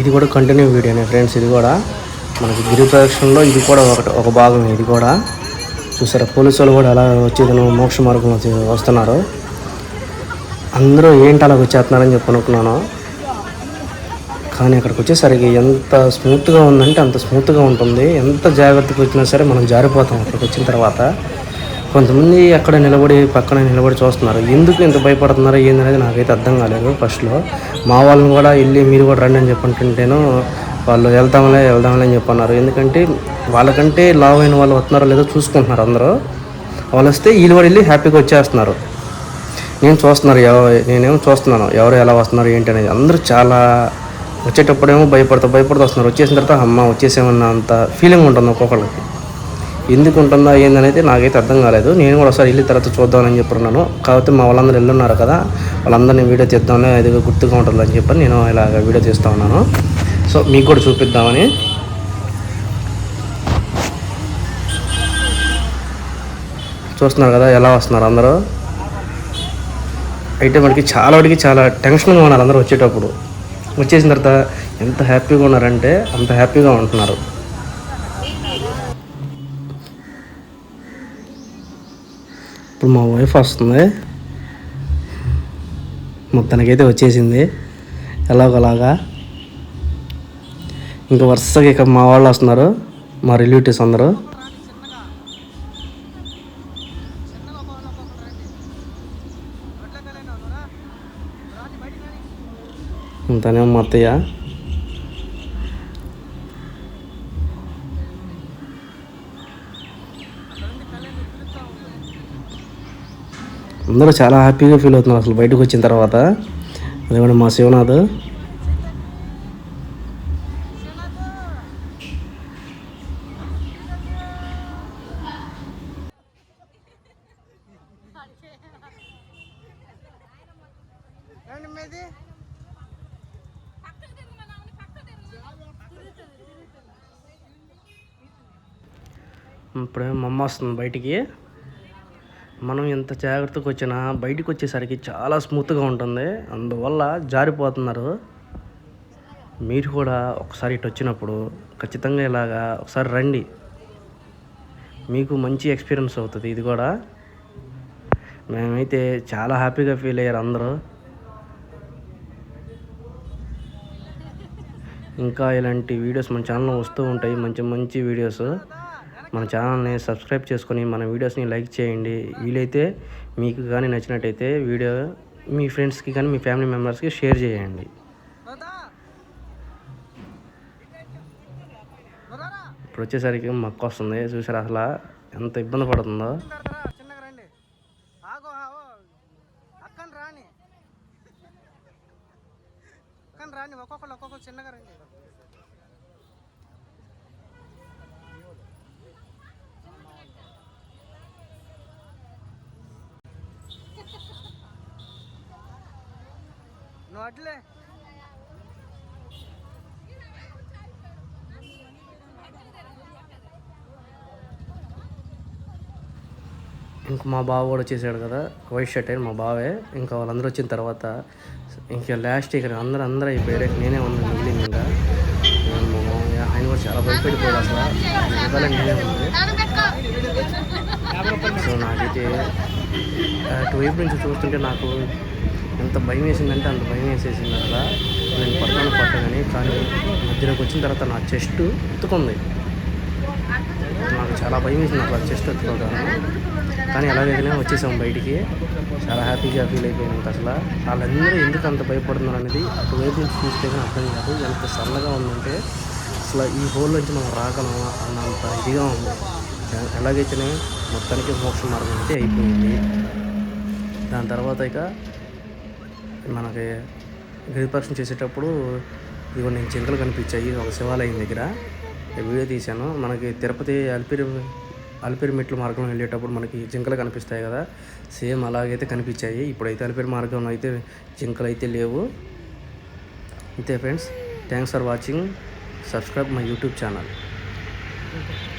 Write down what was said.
ఇది కూడా కంటిన్యూ వీడియోనే ఫ్రెండ్స్ ఇది కూడా మనకి గిరి ప్రదక్షిణలో ఇది కూడా ఒకటి ఒక భాగం ఇది కూడా. చూసారా పోలీసులు కూడా ఎలా వచ్చేది మోక్ష మార్గం వస్తున్నారు. అందరూ ఏంటి అలా వచ్చేస్తున్నారని చెప్పి అనుకున్నాను. కానీ అక్కడికి వచ్చేసరికి ఎంత స్మూత్గా ఉందంటే అంత స్మూత్గా ఉంటుంది. ఎంత జాగ్రత్తగా వచ్చినా సరే మనం జారిపోతాం అక్కడికి వచ్చిన తర్వాత. కొంతమంది అక్కడ నిలబడి పక్కన నిలబడి చూస్తున్నారు. ఎందుకు ఇంత భయపడుతున్నారు? ఏందనేది నాకైతే అర్థం కాలేదు ఫస్ట్లో మా వాళ్ళని కూడా వెళ్ళి మీరు కూడా రండి అని చెప్పంటుంటేను వాళ్ళు వెళ్తాంలే వెళ్దాంలే అని చెప్పన్నారు. ఎందుకంటే వాళ్ళకంటే లావ్ అయిన వాళ్ళు వస్తున్నారో లేదో చూసుకుంటున్నారు అందరూ. వాళ్ళు వస్తే వీళ్ళు కూడా వెళ్ళి హ్యాపీగా వచ్చేస్తున్నారు. నేను చూస్తున్నారు ఎవ నేనేమో చూస్తున్నాను ఎవరు ఎలా వస్తున్నారు ఏంటి అనేది. అందరూ చాలా వచ్చేటప్పుడేమో భయపడతా భయపడుతూ వస్తున్నారు. వచ్చేసిన తర్వాత అమ్మ వచ్చేసేమన్న అంత ఫీలింగ్ ఉంటుంది ఒక్కొక్కరికి ఎందుకు ఉంటుందా ఏందనేది నాకైతే అర్థం కాలేదు. నేను కూడా ఒకసారి వెళ్ళిన తర్వాత చూద్దామని చెప్పున్నాను కాకపోతే మా వాళ్ళందరూ వెళ్ళున్నారు కదా వాళ్ళందరినీ వీడియో తీద్దామని అది గుర్తుగా ఉంటుంది అని చెప్పి నేను ఇలాగ వీడియో తీస్తూ ఉన్నాను. సో మీకు కూడా చూపిద్దామని. చూస్తున్నారు కదా ఎలా వస్తున్నారు అందరూ? అయితే మనకి చాలా వాటికి చాలా టెన్షన్గా ఉన్నారు అందరూ వచ్చేటప్పుడు. వచ్చేసిన తర్వాత ఎంత హ్యాపీగా ఉన్నారంటే అంత హ్యాపీగా ఉంటున్నారు. ఇప్పుడు మా వైఫ్ వస్తుంది. మొత్తానికైతే వచ్చేసింది. ఎలాగోలాగా. ఇంకా వరుసగా ఇక మా వాళ్ళు వస్తున్నారు. మా రిలేటివ్స్ అందరూ. తనే మా అత్తయ్య. అందరూ చాలా హ్యాపీగా ఫీల్ అవుతున్నారు అసలు బయటకు వచ్చిన తర్వాత. అదేమంటే మా శివనాథ్. ఇప్పుడే మా అమ్మ వస్తుంది బయటికి. మనం ఎంత జాగ్రత్తగా వచ్చినా బయటకు వచ్చేసరికి చాలా స్మూత్గా ఉంటుంది. అందువల్ల జారిపోతున్నారు. మీరు కూడా ఒకసారి ఇటు వచ్చినప్పుడు ఖచ్చితంగా ఇలాగా ఒకసారి రండి. మీకు మంచి ఎక్స్పీరియన్స్ అవుతుంది ఇది కూడా. మేమైతే చాలా హ్యాపీగా ఫీల్ అయ్యారు అందరూ. ఇంకా ఇలాంటి వీడియోస్ మన ఛానల్లో వస్తూ ఉంటాయి. మంచి మంచి వీడియోస్. మన ఛానల్ని సబ్స్క్రైబ్ చేసుకొని మన వీడియోస్ని లైక్ చేయండి. వీలైతే మీకు కానీ నచ్చినట్టయితే వీడియో మీ ఫ్రెండ్స్కి కానీ మీ ఫ్యామిలీ మెంబర్స్కి షేర్ చేయండి. ఇప్పుడు వచ్చేసరికి మక్క వస్తుంది. చూసారు అసలు ఎంత ఇబ్బంది పడుతుందో. రాని. ఒక్కొక్కరు ఒక్కొక్కరు చిన్నగా రండి. వడ్లే ఇంక మా బావ కూడా వచ్చేసాడు కదా వైట్ షర్ట్ అయిన మా బావే. ఇంకా వాళ్ళందరూ వచ్చిన తర్వాత ఇంకా లాస్ట్ ఇక్కడ అందరూ అందరూ అయిపోయారు. నేనే ఉన్నాను మిగిలింది ఇంకా. ఆయన కూడా చాలా భయపడిపోయాడు అసలు. నేనే ఉంది సో నాకైతే అటువైపు నుంచి చూస్తుంటే నాకు ఎంత భయం వేసిందంటే అంత భయం వేసేసింది అసలు నేను పడతాను పట్టనని కానీ మధ్యలోకి వచ్చిన తర్వాత నా చెస్ట్ ఎత్తుకుంది నాకు చాలా భయం వేసింది అట్లా చెస్ట్ ఎత్తుకోగానే కానీ ఎలాగైనా వచ్చేసాం బయటికి. చాలా హ్యాపీగా ఫీల్ అయిపోయాను అసలు. వాళ్ళందరూ ఎందుకు అంత భయపడుతున్నారు అనేది అటువైపు నుంచి చూస్తే అర్థం కాదు. ఎంత సన్నగా ఉందంటే అసలు ఈ హోల్ నుంచి మనం రాగలమా అన్నంత ఇదిగా ఉంది. ఎలాగైతేనే మొత్తానికి మోక్ష మార్గం అయితే అయిపోయింది. దాని తర్వాత ఇక మనకి గిరిపక్షం చేసేటప్పుడు ఇవి నేను జింకలు కనిపించాయి ఒక శివాలయం దగ్గర. వీడియో తీశాను. మనకి తిరుపతి అలిపిరి అలిపిరి మెట్లు మార్గంలో వెళ్ళేటప్పుడు మనకి జింకలు కనిపిస్తాయి కదా. సేమ్ అలాగైతే కనిపించాయి. ఇప్పుడైతే అలిపిరి మార్గంలో అయితే జింకలు అయితే లేవు. అంతే friends. Thanks for watching. Subscribe my YouTube channel.